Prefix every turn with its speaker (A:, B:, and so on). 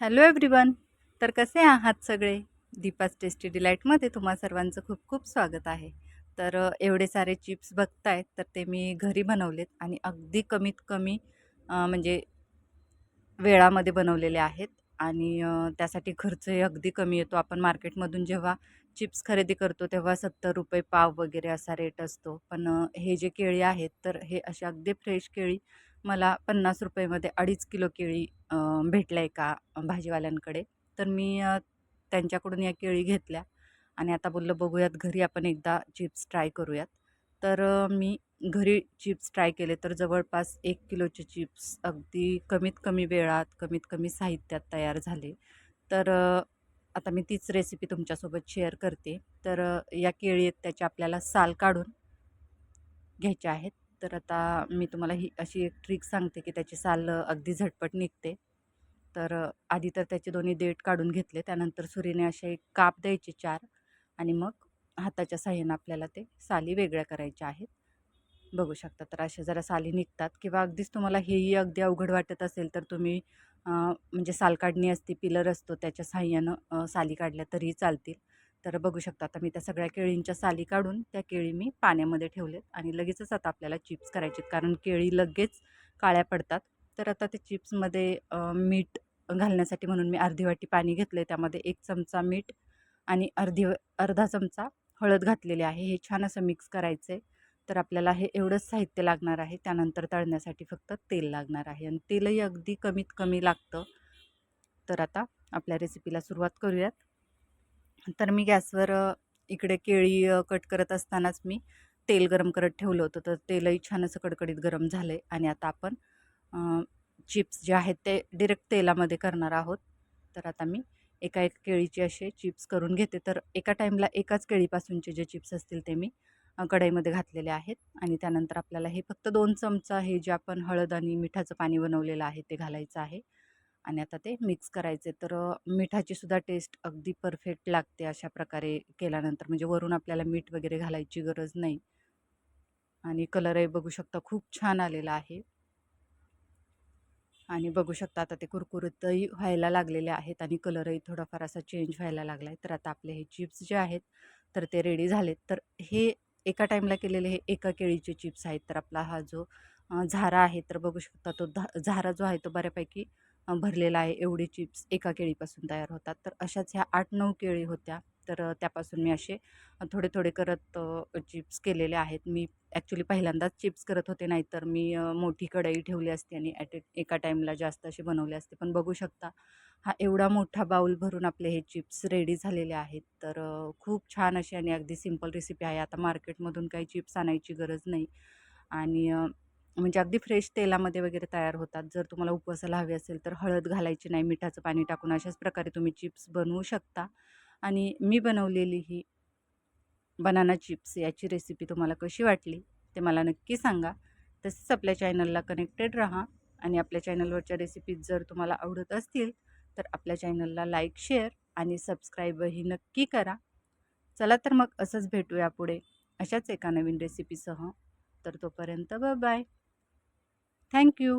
A: Hello everyone तर कसे आहात सगळे? दीपाच टेस्टी डिलाईटमध्ये तुम्हा सर्वांचं खूप खूप स्वागत आहे. तर एवढे सारे चिप्स बघतायत तर ते मी घरी बनवलेत आणि अगदी कमीत कमी म्हणजे वेळामध्ये बनवलेले आहेत. आणि त्यासाठी खर्चही अगदी कमी येतो. आपण मार्केटमधून जेव्हा चिप्स खरेदी करतो तेव्हा सत्तर रुपये पाव वगैरे असा रेट असतो. पण हे जे केळी आहेत तर हे अशा अगदी फ्रेश केळी मला पन्नास रुपयेमध्ये अडीच किलो केळी भेटल्या एका भाजीवाल्यांकडे. तर मी त्यांच्याकडून या केळी घेतल्या आणि आता बोललं बघूयात घरी आपण एकदा चिप्स ट्राय करूयात. तर मी घरी चिप्स ट्राय केले तर जवळपास एक किलोचे चिप्स अगदी कमीत कमी वेळात कमीत कमी साहित्यात तयार झाले. तर आता मी तीच रेसिपी तुमच्यासोबत शेअर करते. तर या केळी आहेत त्याचे आपल्याला साल काढून घ्यायचे आहेत. तर आता मी तुम्हाला ही अशी एक ट्रिक सांगते की त्याची साल अगदी झटपट निघते. तर आधी तर त्याचे दोन्ही देठ काढून घेतले त्यानंतर सुरीने असे एक काप द्यायचे चार आणि मग हाताच्या साह्यानं आपल्याला ते साली वेगळ्या करायच्या आहेत. बघू शकता तर अशा जरा साली निघतात किंवा अगदीच तुम्हाला हेही अगदी अवघड वाटत असेल तर तुम्ही म्हणजे साल काढणी असते पिलर असतो त्याच्या साह्यानं साली काढल्या तरीही चालतील. तर बघू शकता आता मी त्या सगळ्या केळींच्या साली काढून त्या केळी मी पाण्यामध्ये ठेवलेत आणि लगेचच आता आपल्याला चिप्स करायचे आहेत कारण केळी लगेच काळ्या पडतात. तर आता ते चिप्समध्ये मीठ घालण्यासाठी म्हणून मी अर्धी वाटी पाणी घेतलं आहे त्यामध्ये एक चमचा मीठ आणि अर्धी अर्धा चमचा हळद घातलेली आहे. हे छान असं मिक्स करायचं आहे तर आपल्याला हे एवढंच साहित्य लागणार आहे. त्यानंतर तळण्यासाठी फक्त तेल लागणार आहे. आणि तेलही अगदी कमीत कमी लागतं. तर आता आपल्या रेसिपीला सुरुवात करूयात. तर मी गॅसवर इकडे केळी कट करत असतानाच मी तेल गरम करत ठेवलं होतं. तर तेलही छान असं कडकडीत गरम झालं आहे आणि आता आपण चिप्स जे आहेत ते डिरेक्ट तेलामध्ये करणार आहोत. तर आता मी एका एक केळीचे असे चिप्स करून घेते. तर एका टाईमला एकाच केळीपासूनचे जे चिप्स असतील ते मी कढईमध्ये घातलेले आहेत आणि त्यानंतर आपल्याला हे फक्त दोन चमचा हे जे आपण हळद आणि मिठाचं पाणी बनवलेलं आहे ते घालायचं आहे. आणि आता ते मिक्स करायचे. तर अ, मिठाची सुद्धा टेस्ट अगदी परफेक्ट लागते अशा प्रकारे केल्यानंतर. म्हणजे वरून आपल्याला मीठ वगैरे घालायची गरज नाही. आणि कलरही बघू शकता खूप छान आलेला आहे. आणि बघू शकता आता ते कुरकुरीतही व्हायला लागलेले आहेत आणि कलरही थोडाफार असा चेंज व्हायला लागला आहे तर आता आपले हे चिप्स जे आहेत तर ते रेडी झालेत. तर हे एका टाईमला केलेले हे एका केळीचे चिप्स आहेत. तर आपला हा जो झारा आहे तर बघू शकता तो धा झारा जो आहे तो बऱ्यापैकी भरलेला आहे. एवढे चिप्स एका केळीपासून तयार होतात. तर अशाच ह्या आठ नऊ केळी होत्या. तर त्यापासून मी असे थोडे थोडे करत चिप्स केलेले आहेत. मी ॲक्च्युली पहिल्यांदाच चिप्स करत होते नाहीतर मी मोठी कढई ठेवली असते आणि ॲट ए एका टाईमला जास्त असे बनवले असते. पण बघू शकता हा एवढा मोठा बाऊल भरून आपले हे चिप्स रेडी झालेले आहेत. तर खूप छान अशी आणि अगदी सिंपल रेसिपी आहे. आता मार्केटमधून काही चिप्स आणायची गरज नाही. आणि म्हणजे अगदी फ्रेश तेलामध्ये वगैरे तयार होतात. जर तुम्हाला उपवासाला हवे असेल तर हळद घालायची नाही मिठाचं पाणी टाकून अशाच प्रकारे तुम्ही चिप्स बनवू शकता. आणि मी बनवलेली ही बनाना चिप्स याची रेसिपी तुम्हाला कशी वाटली ते मला नक्की सांगा. तसेच आपल्या चॅनलला कनेक्टेड राहा आणि आपल्या चॅनलवरच्या रेसिपीज जर तुम्हाला आवडत असतील तर आपल्या चॅनलला लाईक शेअर आणि सबस्क्राईबही नक्की करा. चला तर मग असंच भेटूया पुढे अशाच एका नवीन रेसिपीसह. तर तोपर्यंत बाय থ্যাংক ইউ